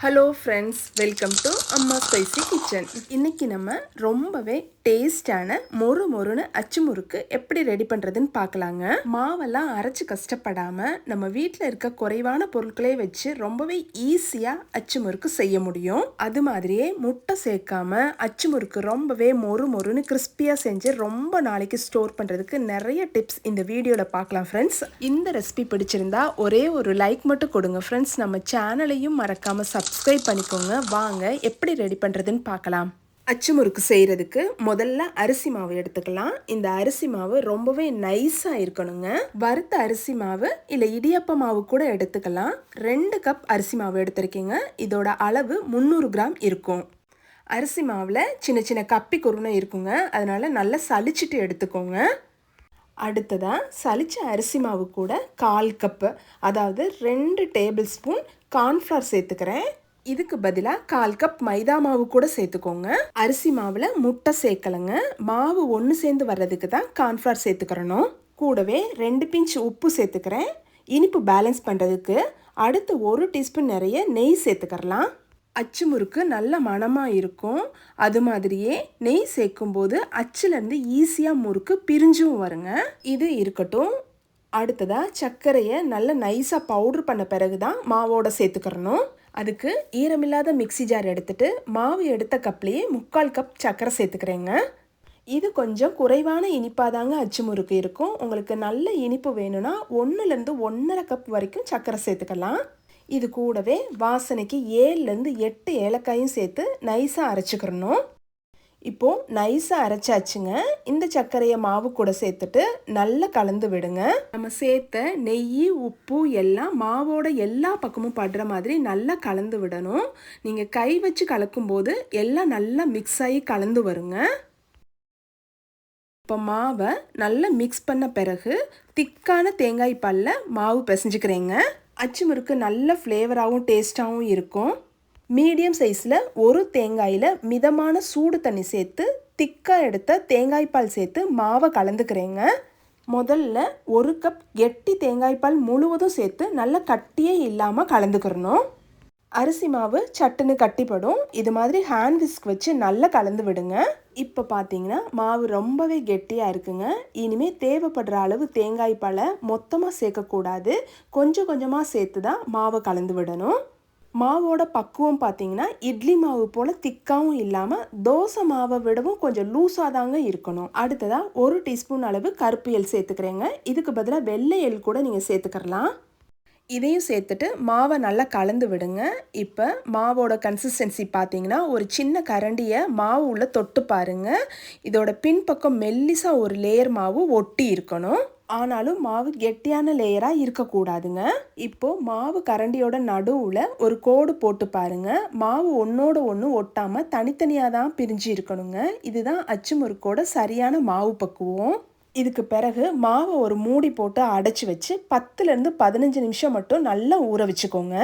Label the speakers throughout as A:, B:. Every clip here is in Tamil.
A: Hello friends welcome to Amma spicy kitchen இன்னைக்கு நம்ம ரொம்பவே டேஸ்டான மொறு மொறுன்னு அச்சு முறுக்கு எப்படி ரெடி பண்ணுறதுன்னு பார்க்கலாங்க. மாவெல்லாம் அரைச்சி கஷ்டப்படாமல் நம்ம வீட்டில் இருக்க குறைவான பொருட்களே வச்சு ரொம்பவே ஈஸியாக அச்சு முறுக்கு செய்ய முடியும். அது மாதிரியே முட்டை சேர்க்காம அச்சு முறுக்கு ரொம்பவே மொறு மொறுன்னு கிறிஸ்பியாக செஞ்சு ரொம்ப நாளைக்கு ஸ்டோர் பண்ணுறதுக்கு நிறைய டிப்ஸ் இந்த வீடியோவில் பார்க்கலாம் ஃப்ரெண்ட்ஸ் இந்த ரெசிபி பிடிச்சிருந்தா ஒரே ஒரு லைக் மட்டும் கொடுங்க ஃப்ரெண்ட்ஸ் நம்ம சேனலையும் மறக்காமல் சப்ஸ்கிரைப் பண்ணிக்கோங்க. வாங்க எப்படி ரெடி பண்ணுறதுன்னு பார்க்கலாம். அச்சு முறுக்கு செய்கிறதுக்கு முதல்ல அரிசி மாவு எடுத்துக்கலாம். இந்த அரிசி மாவு ரொம்பவே நைஸாக இருக்கணுங்க. வறுத்த அரிசி மாவு இல்லை இடியப்ப மாவு கூட எடுத்துக்கலாம். ரெண்டு கப் அரிசி மாவு எடுத்திருக்கீங்க. இதோட அளவு முந்நூறு கிராம் இருக்கும். அரிசி மாவில் சின்ன சின்ன கப்பி குருணை இருக்குங்க. அதனால் நல்லா சலிச்சிட்டு எடுத்துக்கோங்க. அடுத்ததாக சளிச்ச அரிசி மாவு கூட கால் கப்பு அதாவது ரெண்டு டேபிள் ஸ்பூன் கார்ன்ஃப்ளவர் சேர்த்துக்கிறேன். இதுக்கு பதிலாக கால் கப் மைதா மாவு கூட சேர்த்துக்கோங்க. அரிசி மாவில் முட்டை சேர்க்கலைங்க. மாவு ஒன்று சேர்ந்து வர்றதுக்கு தான் கார்ன்ஃப்ளவர் சேர்த்துக்கிறணும். கூடவே ரெண்டு பிஞ்ச் உப்பு சேர்த்துக்கிறேன். இனிப்பு பேலன்ஸ் பண்ணுறதுக்கு அடுத்து ஒரு டீஸ்பூன் நிறைய நெய் சேர்த்துக்கிறலாம் அச்சு முறுக்கு நல்ல மணமாக இருக்கும். அது மாதிரியே நெய் சேர்க்கும்போது அச்சுலேருந்து ஈஸியாக முறுக்கு பிரிஞ்சும் வருங்க. இது இருக்கட்டும். அடுத்ததாக சர்க்கரையை நல்ல நைஸாக பவுட்ரு பண்ண பிறகு தான் மாவோட சேர்த்துக்கிறணும். அதுக்கு ஈரமில்லாத மிக்சி ஜார் எடுத்துட்டு மாவு எடுத்த கப்லேயே முக்கால் கப் சர்க்கரை சேர்த்துக்கிறேங்க. இது கொஞ்சம் குறைவான இனிப்பாக தாங்க அச்சு முறுக்கு இருக்கும். உங்களுக்கு நல்ல இனிப்பு வேணும்னா ஒன்றுலேருந்து ஒன்றரை கப் வரைக்கும் சர்க்கரை சேர்த்துக்கலாம். இது கூடவே வாசனைக்கு ஏழுலேருந்து எட்டு ஏலக்காயும் சேர்த்து நைஸாக அரைச்சிக்கிறணும். இப்போது நைஸாக அரைச்சாச்சுங்க. இந்த சர்க்கரையை மாவு கூட சேர்த்துட்டு நல்லா கலந்து விடுங்க. நம்ம சேர்த்த நெய் உப்பு எல்லாம் மாவோட எல்லா பக்கமும் படுற மாதிரி நல்லா கலந்து விடணும். நீங்கள் கை வச்சு கலக்கும்போது எல்லாம் நல்லா மிக்ஸ் ஆகி கலந்து வருங்க. இப்போ மாவை நல்லா மிக்ஸ் பண்ண பிறகு திக்கான தேங்காய் பாலில் மாவு பிசைஞ்சுக்கிறேங்க. அச்சு முறுக்கு நல்ல ஃப்ளேவராகவும் டேஸ்ட்டாகவும் இருக்கும். மீடியம் சைஸில் ஒரு தேங்காயில் மிதமான சூடு தண்ணி சேர்த்து திக்காக எடுத்த தேங்காய் பால் சேர்த்து மாவை கலந்துக்கிறேங்க. முதல்ல ஒரு கப் கெட்டி தேங்காய் பால் முழுவதும் சேர்த்து நல்ல கட்டியே இல்லாமல் கலந்துக்கிறணும். அரிசி மாவு சட்டுன்னு கட்டிப்படும். இது மாதிரி ஹேண்ட் விஸ்க் வச்சு நல்லா கலந்து விடுங்க. இப்போ பார்த்தீங்கன்னா மாவு ரொம்பவே கெட்டியாக இருக்குங்க. இனிமேல் தேவைப்படுற அளவு தேங்காய் பழை மொத்தமாக சேர்க்கக்கூடாது கொஞ்சம் கொஞ்சமாக சேர்த்து தான் மாவை கலந்து விடணும். மாவோட பக்குவம் பார்த்தீங்கன்னா இட்லி மாவு போல் திக்காவும் இல்லாமல் தோசை மாவை விடவும் கொஞ்சம் லூஸாக தாங்க இருக்கணும். அடுத்ததாக ஒரு டீஸ்பூன் அளவு கருப்பு எல் சேர்த்துக்கிறேங்க. இதுக்கு பதிலாக வெள்ளை எல் கூட நீங்கள் சேர்த்துக்கிறலாம். இதையும் சேர்த்துட்டு மாவை நல்லா கலந்து விடுங்க. இப்போ மாவோட கன்சிஸ்டன்சி பார்த்தீங்கன்னா ஒரு சின்ன கரண்டியை மாவு உள்ளே தொட்டு பாருங்க. இதோட பின்பக்கம் மெல்லிசாக ஒரு லேயர் மாவு ஒட்டி இருக்கணும். ஆனாலும் மாவு கெட்டியான லேயராக இருக்கக்கூடாதுங்க. இப்போது மாவு கரண்டியோட நடுவில் ஒரு கோடு போட்டு பாருங்க. மாவு ஒன்றோட ஒன்று ஒட்டாமல் தனித்தனியாக தான் பிரிஞ்சு இருக்கணுங்க. இதுதான் அச்சு முறுக்கோட சரியான மாவு பக்குவம். இதுக்கு பிறகு மாவை ஒரு மூடி போட்டு அடைச்சி வச்சு பத்துலேருந்து பதினஞ்சு நிமிஷம் மட்டும் நல்லா ஊற வச்சுக்கோங்க.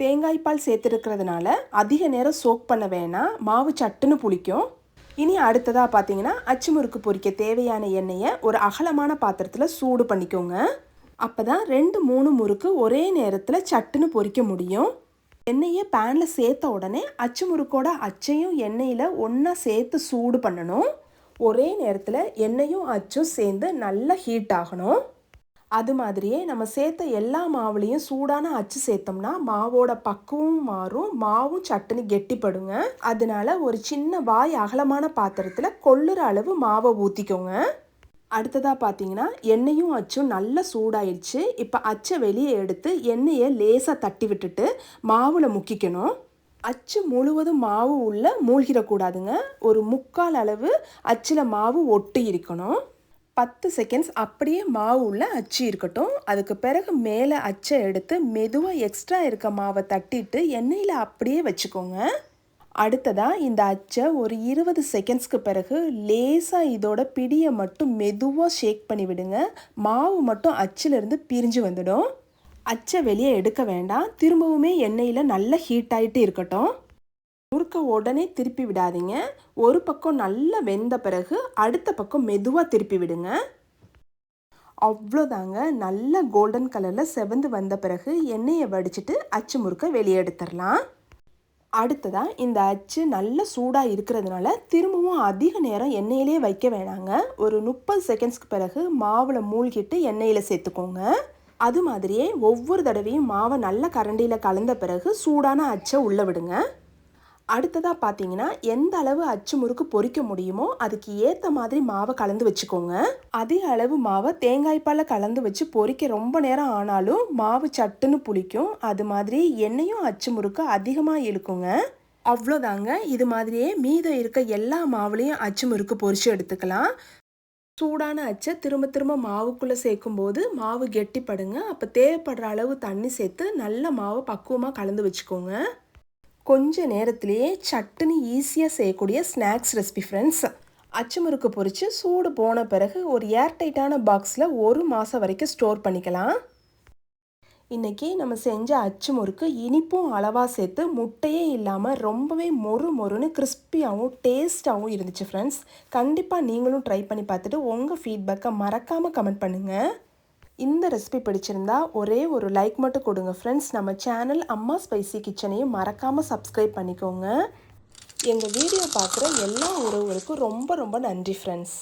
A: தேங்காய் பால் சேர்த்துருக்கிறதுனால அதிக நேரம் சோக் பண்ண வேணாம். மாவு சட்டுன்னு புளிக்கும். இனி அடுத்ததாக பார்த்தீங்கன்னா அச்சு முறுக்கு பொரிக்க தேவையான எண்ணெயை ஒரு அகலமான பாத்திரத்தில் சூடு பண்ணிக்கோங்க. அப்போ தான் ரெண்டு மூணு முறுக்கு ஒரே நேரத்தில் சட்டுன்னு பொரிக்க முடியும். எண்ணெயை பேனில் சேர்த்த உடனே அச்சு முறுக்கோட அச்சையும் எண்ணெயில் ஒன்றா சேர்த்து சூடு பண்ணணும். ஒரே நேரத்தில் எண்ணெயும் அச்சும் சேர்ந்து நல்லா ஹீட் ஆகணும். அது மாதிரியே நம்ம சேர்த்த எல்லா மாவுலேயும் சூடான அச்சு சேர்த்தோம்னா மாவோட பக்குவம் மாறும் மாவும் சட்டுன்னு கெட்டிப்படுங்க. அதனால ஒரு சின்ன வாய் அகலமான பாத்திரத்தில் கொள்ளுற அளவு மாவை ஊற்றிக்கோங்க அடுத்ததாக பார்த்தீங்கன்னா எண்ணெயும் அச்சும் நல்லா சூடாயிடுச்சு. இப்போ அச்சை வெளியே எடுத்து எண்ணெயை லேசாக தட்டி விட்டுட்டு மாவில் முக்கிக்கணும். அச்சு முழுவதும் மாவு உள்ள மூழ்கிடக்கூடாதுங்க. ஒரு முக்கால் அளவு அச்சில் மாவு ஒட்டி இருக்கணும். பத்து செகண்ட்ஸ் அப்படியே மாவு உள்ள அச்சு இருக்கட்டும். அதுக்கு பிறகு மேலே அச்சை எடுத்து மெதுவாக எக்ஸ்ட்ரா இருக்க மாவை தட்டிட்டு எண்ணெயில் அப்படியே வச்சுக்கோங்க. அடுத்ததாக இந்த அச்சை ஒரு இருபது செகண்ட்ஸ்க்கு பிறகு லேசாக இதோட பிடியை மட்டும் மெதுவாக ஷேக் பண்ணி விடுங்க மாவு மட்டும் அச்சிலிருந்து பிரிஞ்சு வந்துடும். அச்சை வெளியே எடுக்க வேண்டாம். திரும்பவுமே எண்ணெயில் நல்லா ஹீட் ஆகிட்டு இருக்கட்டும். முறுக்க உடனே திருப்பி விடாதீங்க. ஒரு பக்கம் நல்லா வெந்த பிறகு அடுத்த பக்கம் மெதுவாக திருப்பி விடுங்க. அவ்வளோதாங்க. நல்ல கோல்டன் கலரில் செவந்து வந்த பிறகு எண்ணெயை வடிச்சிட்டு அச்சு முறுக்க வெளியே எடுத்துடலாம். அடுத்ததாக இந்த அச்சு நல்ல சூடாக இருக்கிறதுனால திரும்பவும் அதிக நேரம் எண்ணெயிலே வைக்க வேணாங்க. ஒரு முப்பது செகண்ட்ஸ்க்கு பிறகு மாவில் மூழ்கிட்டு எண்ணெயில் சேர்த்துக்கோங்க. அது மாதிரியே ஒவ்வொரு தடவையும் மாவை நல்ல கரண்டியில் கலந்த பிறகு சூடான அச்சை உள்ளே விடுங்க. அடுத்ததாக பார்த்தீங்கன்னா எந்த அளவு அச்சு முறுக்கு பொறிக்க முடியுமோ அதுக்கு ஏற்ற மாதிரி மாவை கலந்து வச்சுக்கோங்க. அதே அளவு மாவை தேங்காய்ப்பால் கலந்து வச்சு பொறிக்க ரொம்ப நேரம் ஆனாலும் மாவு சட்டுன்னு புளிக்கும். அது மாதிரி எண்ணெயும் அச்சு முறுக்கு அதிகமாக இழுக்குங்க. அவ்வளோதாங்க. இது மாதிரியே மீதம் இருக்க எல்லா மாவுலேயும் அச்சு முறுக்கு பொறிச்சு எடுத்துக்கலாம். சூடான அச்சை திரும்ப திரும்ப மாவுக்குள்ளே சேர்க்கும்போது மாவு கெட்டிப்படுங்க. அப்போ தேவைப்படுற அளவு தண்ணி சேர்த்து நல்ல மாவை பக்குவமாக கலந்து வச்சுக்கோங்க. கொஞ்ச நேரத்திலேயே சட்டுன்னு ஈஸியாக செய்யக்கூடிய ஸ்நாக்ஸ் ரெசிபி ஃப்ரெண்ட்ஸ் அச்சு முறுக்கு சூடு போன பிறகு ஒரு ஏர்டைட்டான பாக்ஸில் ஒரு மாதம் வரைக்கும் ஸ்டோர் பண்ணிக்கலாம். இன்றைக்கி நம்ம செஞ்ச அச்சு முறுக்கு இனிப்பும் அளவாக சேர்த்து முட்டையே இல்லாமல் ரொம்பவே மொறு மொறுன்னு கிறிஸ்பியாகவும் டேஸ்ட்டாகவும் இருந்துச்சு ஃப்ரெண்ட்ஸ் கண்டிப்பாக நீங்களும் ட்ரை பண்ணி பார்த்துட்டு உங்கள் ஃபீட்பேக்கை மறக்காமல் கமெண்ட் பண்ணுங்கள் இந்த ரெசிபி பிடிச்சிருந்தா ஒரே ஒரு லைக் மட்டும் கொடுங்க ஃப்ரெண்ட்ஸ் நம்ம சேனல் அம்மா ஸ்பைசி கிச்சனையும் மறக்காமல் சப்ஸ்கிரைப் பண்ணிக்கோங்க. எங்கள் வீடியோ பார்க்குற எல்லா உறவுகளுக்கும் ரொம்ப ரொம்ப நன்றி ஃப்ரெண்ட்ஸ்